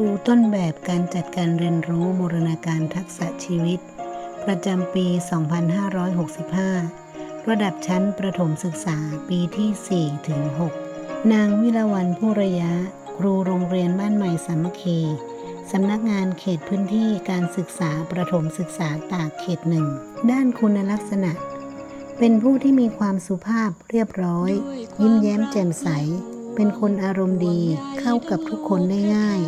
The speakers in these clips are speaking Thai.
รูต้นแบบการจัดการเรียนรู้บูรณาการทักษะชีวิต ประจำปี 2565 ระดับชั้นประถมศึกษาปีที่ 4 ถึง 6 นางวิลาวันผู้ระยะ ครูโรงเรียนบ้านใหม่สามัคคีสำนักงานเขตพื้นที่การศึกษาประถมศึกษาตากเขตหนึ่ง ด้านคุณลักษณะ เป็นผู้ที่มีความสุภาพเรียบร้อย ยิ้มแย้มแจ่มใส เป็นคนอารมณ์ดีเข้ากับทุกคนได้ง่าย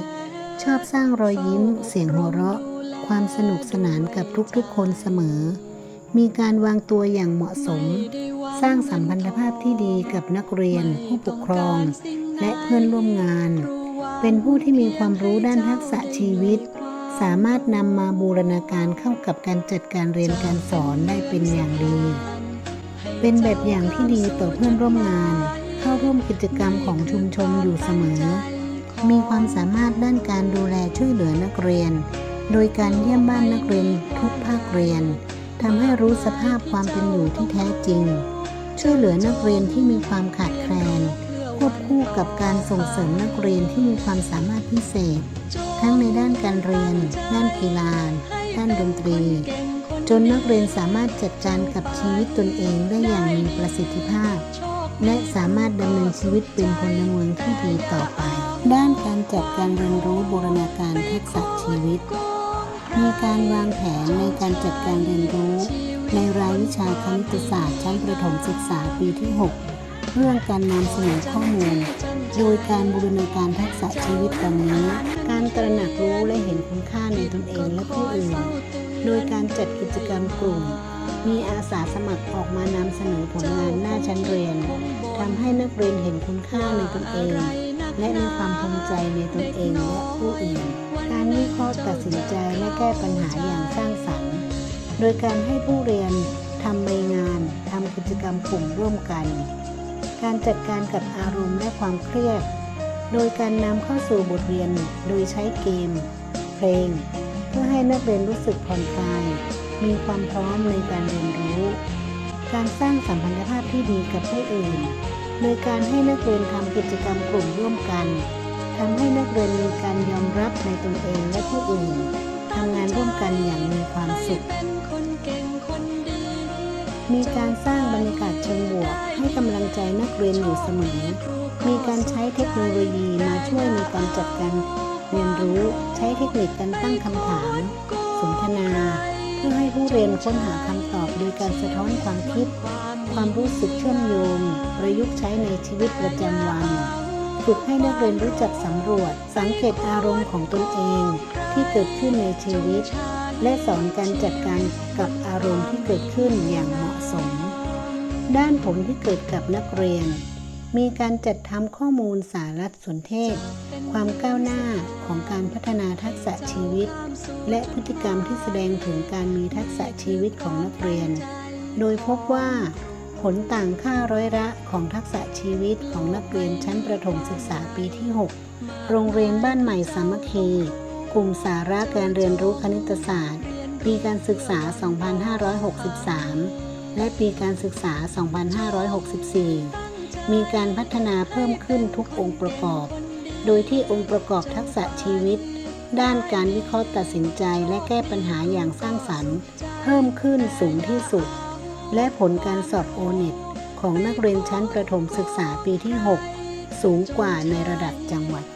ชอบสร้างรอยยิ้ม เสียงหัวเราะ ความสนุกสนานกับทุกๆคนเสมอ มีการวางตัวอย่างเหมาะสม สร้างสัมพันธภาพที่ดีกับนักเรียน ผู้ปกครอง และเพื่อนร่วมงาน เป็นผู้ที่มีความรู้ด้านทักษะชีวิต สามารถนำมาบูรณาการเข้ากับการจัดการเรียนการสอนได้เป็นอย่างดี เป็นแบบอย่างที่ดีต่อเพื่อนร่วมงาน เข้าร่วมกิจกรรมของชุมชนอยู่เสมอ มีความสามารถด้านการดูแลช่วยเหลือนักเรียน โดยการเยี่ยมบ้านนักเรียนทุกภาคเรียนทำให้รู้สภาพความเป็นอยู่ที่แท้จริง ช่วยเหลือนักเรียนที่มีความขาดแคลน ควบคู่กับการส่งเสริมนักเรียนที่มีความสามารถพิเศษ ทั้งในด้านการเรียน ด้านกีฬา ด้านดนตรี จนนักเรียนสามารถจัดการกับชีวิตตนเองได้อย่างมีประสิทธิภาพ และสามารถดำเนินชีวิตเป็นพลเมืองที่ดีต่อไป ด้านการจัดการเรียนรู้บูรณาการทักษะชีวิต มีการวางแผนในการจัดการเรียนรู้ ในรายวิชาคณิตศาสตร์ชั้นประถมศึกษาปีที่ 6 เรื่องการนำเสนอข้อมูล โดยการบูรณาการทักษะชีวิตดังนี้ การตระหนักรู้และเห็นคุณค่าในตนเองและผู้อื่น โดยการจัดกิจกรรมกลุ่มมีอาสาสมัครออกมานำเสนอผลงานหน้าชั้นเรียนทำให้นักเรียนเห็นคุณค่าในตนเอง และมีความภูมิใจในตนเองและผู้อื่น การวิเคราะห์ตัดสินใจและแก้ปัญหาอย่างสร้างสรรค์ โดยการให้ผู้เรียนทำใบงานทำกิจกรรมกลุ่มร่วมกัน การจัดการกับอารมณ์และความเครียด โดยการนำเข้าสู่บทเรียนโดยใช้เกม เพลง เพื่อให้นักเรียนรู้สึกผ่อนคลาย มีความพร้อมในการเรียนรู้ การสร้างสัมพันธภาพที่ดีกับผู้อื่น โดยการให้นักเรียนทำกิจกรรมกลุ่มร่วมกันทำให้นักเรียนมีการยอมรับในตนเองและผู้อื่นทำงานร่วมกันอย่างมีความสุข มีการสร้างบรรยากาศเชิงบวก ให้กำลังใจนักเรียนอยู่เสมอ มีการใช้เทคโนโลยีมาช่วยในการจัดการเรียนรู้ ใช้เทคนิคการตั้งคำถาม สนทนา พื่อให้ผู้เรียนค้นหาคำตอบโดยการสะท้อนความคิด ความรู้สึกเชื่อมโยง ประยุกต์ใช้ในชีวิตประจำวันฝึกให้นักเรียนรู้จักสำรวจ สังเกตอารมณ์ของตนเอง ที่เกิดขึ้นในชีวิต และสอนการจัดการกับอารมณ์ที่เกิดขึ้นอย่างเหมาะสม ด้านผลที่เกิดกับนักเรียน มีการจัดทำข้อมูลสารสนเทศ ความก้าวหน้าของการพัฒนาทักษะชีวิต และพฤติกรรมที่แสดงถึงการมีทักษะชีวิตของนักเรียน โดยพบว่า ผลต่างค่าร้อยละของทักษะชีวิตของนักเรียนชั้นประถมศึกษาปีที่ 6 โรงเรียนบ้านใหม่สามัคคี กลุ่มสาระการเรียนรู้คณิตศาสตร์ ปีการศึกษา 2563 และปีการศึกษา 2564 มีการพัฒนาเพิ่มขึ้นทุกองค์ประกอบ โดยที่องค์ประกอบทักษะชีวิต ด้านการวิเคราะห์ตัดสินใจและแก้ปัญหาอย่างสร้างสรรค์ เพิ่มขึ้นสูงที่สุด และผลการสอบโอเน็ตของนักเรียนชั้นประถมศึกษาปีที่ 6 สูงกว่าในระดับจังหวัด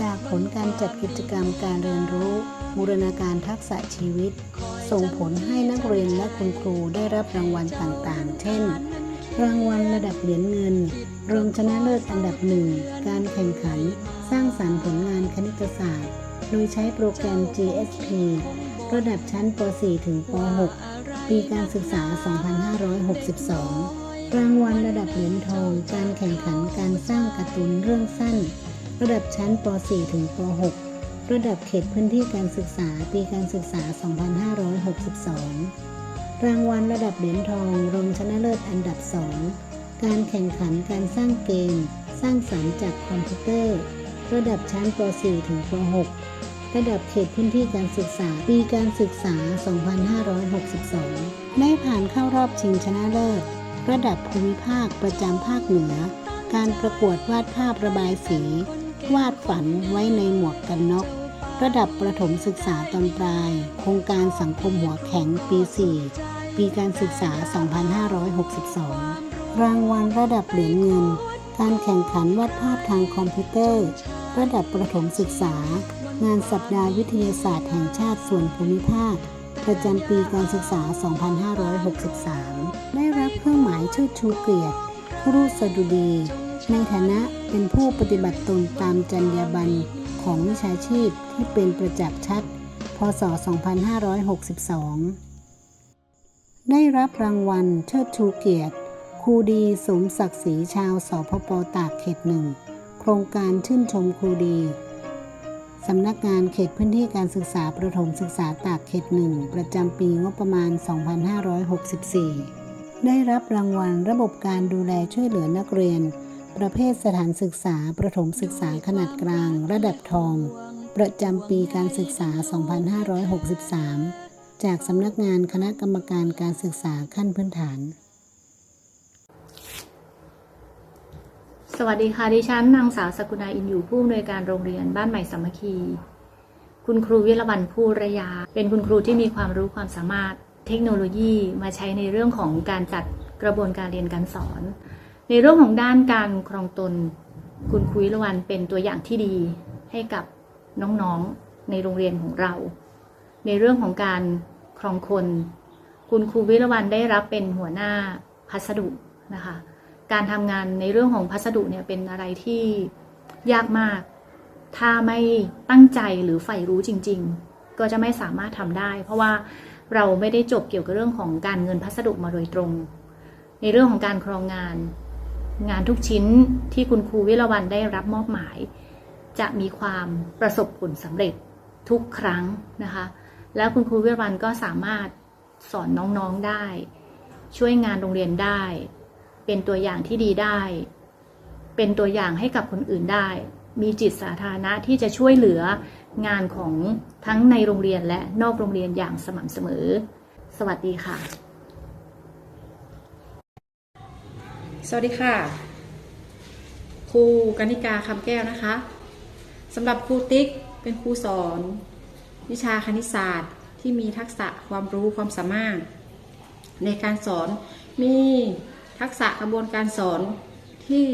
จากผลการจัดกิจกรรมการเรียนรู้บูรณาการทักษะชีวิต ส่งผลให้นักเรียนและคุณครูได้รับรางวัลต่างๆ เช่น รางวัลระดับเหรียญเงิน รองชนะเลิศอันดับหนึ่ง การแข่งขัน สร้างสรรค์ผลงานคณิตศาสตร์ โดยใช้โปรแกรม GSP ระดับชั้นป .4 ถึงป .6 ปีการศึกษา 2562 รางวัลระดับเหรียญทอง การแข่งขันการสร้างการ์ตูนเรื่องสั้น ระดับชั้นป .4 ถึงป .6 ระดับเขตพื้นที่การศึกษา ปีการศึกษา 2562 รางวัลระดับเหรียญทองรองชนะเลิศอันดับ 2 การแข่งขันการสร้างเกม สร้างสรรค์จากคอมพิวเตอร์ ระดับชั้นป .4 ถึงป .6 ระดับเขตพื้นที่การศึกษาปีการศึกษา 2562 ได้ผ่านเข้ารอบชิงชนะเลิศ ระดับภูมิภาคประจำภาคเหนือ การประกวดวาดภาพระบายสี วาดฝันไว้ในหมวกกันน็อก ระดับประถมศึกษาตอนปลาย โครงการสังคมหัวแข็งปี 4 ปีการศึกษา 2562 รางวัลระดับเหรียญเงิน การแข่งขันวาดภาพทางคอมพิวเตอร์ ระดับประถมศึกษา งานสัปดาห์วิทยาศาสตร์แห่งชาติส่วนภูมิภาค ประจำปีการศึกษา 2563 ได้รับเครื่องหมายเชิดชูเกียรติครูสดุดี ในฐานะเป็นผู้ปฏิบัติตนตามจรรยาบรรณ ของวิชาชีพที่เป็นประจักษ์ชัด พศ 2562 ได้รับรางวัลเชิดชูเกียรติครูดีสมศักดิ์ศรีชาวสพปตากเขตหนึ่งโครงการชื่นชมครูดีสำนักงานเขตพื้นที่การศึกษาประถมศึกษาตากเขตหนึ่งประจำปีงบประมาณ 2564 ได้รับรางวัลระบบการดูแลช่วยเหลือนักเรียน ประเภทสถานศึกษาประถมศึกษาขนาดกลาง ระดับทอง ประจำปีการศึกษา 2563 จากสำนักงานคณะกรรมการการศึกษาขั้นพื้นฐาน สวัสดีค่ะ ดิฉันนางสาวสกุณาอินอยู่ผู้อำนวยการโรงเรียนบ้านใหม่สามัคคี คุณครูวิรวรรณผู้ระยา เป็นคุณครูที่มีความรู้ความสามารถเทคโนโลยีมาใช้ในเรื่องของการจัดกระบวนการเรียนการสอน ในเรื่องของด้านการครองตน คุณครูวิรวรรณเป็นตัวอย่างที่ดีให้กับน้องๆในโรงเรียนของเรา ในเรื่องของการครองคน คุณครูวิรวรรณได้รับเป็นหัวหน้าพัสดุนะคะการทำงานในเรื่องของพัสดุเนี่ยเป็นอะไรที่ยากมาก ถ้าไม่ตั้งใจหรือใฝ่รู้จริง ๆ ก็จะไม่สามารถทำได้ เพราะว่าเราไม่ได้จบเกี่ยวกับเรื่องของการเงินพัสดุมาโดยตรง ในเรื่องของการครองงาน งานทุกชิ้นที่คุณครูวิรวันได้รับมอบหมาย จะมีความประสบผลสำเร็จทุกครั้งนะคะ แล้วคุณครูวิรวันก็สามารถสอนน้องๆได้ ช่วยงานโรงเรียนได้ เป็นตัวอย่างที่ดีได้ เป็นตัวอย่างให้กับคนอื่นได้ มีจิตสาธารณะที่จะช่วยเหลืองานของทั้งในโรงเรียนและนอกโรงเรียนอย่างสม่ำเสมอ สวัสดีค่ะ สวัสดีค่ะ ครูกนิกาคำแก้วนะคะสำหรับครูติ๊กเป็นครูสอน วิชาคณิตศาสตร์ที่มีทักษะความรู้ความสามารถ ในการสอนมีทักษะกระบวนการสอนที่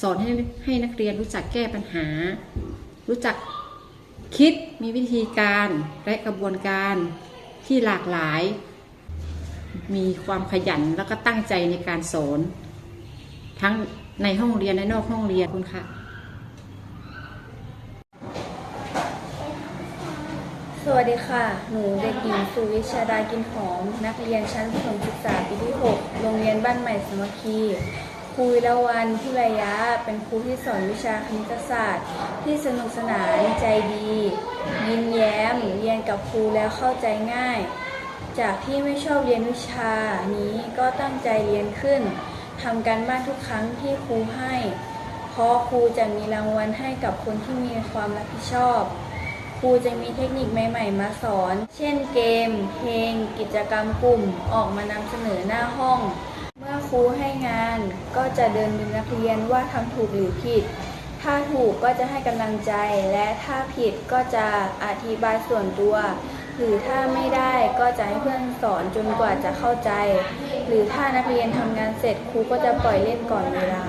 สอนให้ให้นักเรียนรู้จักแก้ปัญหา รู้จักคิดมีวิธีการและกระบวนการที่หลากหลาย มีความขยันแล้วก็ตั้งใจในการสอน ทั้งในห้องเรียนและนอกห้องเรียนคุณค่ะ สวัสดีค่ะ หนูเด็กหญิงสุวิชาดากินหอม นักเรียนชั้นประถมศึกษาปีที่ 6 โรงเรียนบ้านใหม่สมัคคีครูวิรวันผู้รยะ เป็นครูที่สอนวิชาคณิตศาสตร์ ที่สนุกสนานใจดี ยิ้มแย้มเรียนกับครูแล้วเข้าใจง่าย จากที่ไม่ชอบเรียนวิชานี้ก็ตั้งใจเรียนขึ้น ทำการบ้านทุกครั้งที่ครูให้ เพราะครูจะมีรางวัลให้กับคนที่มีความรับผิดชอบ ครูจะมีเทคนิคใหม่ๆ มาสอน เช่นเกม เพลง กิจกรรมกลุ่ม ออกมานำเสนอหน้าห้อง เมื่อครูให้งานก็จะเดินดูนักเรียนว่าทำถูกหรือผิด ถ้าถูกก็จะให้กำลังใจ และถ้าผิดก็จะอธิบายส่วนตัว หรือถ้าไม่ได้ก็จะให้เพื่อนสอนจนกว่าจะเข้าใจ หรือถ้านักเรียนทำงานเสร็จครูก็จะปล่อยเล่นก่อนเวลา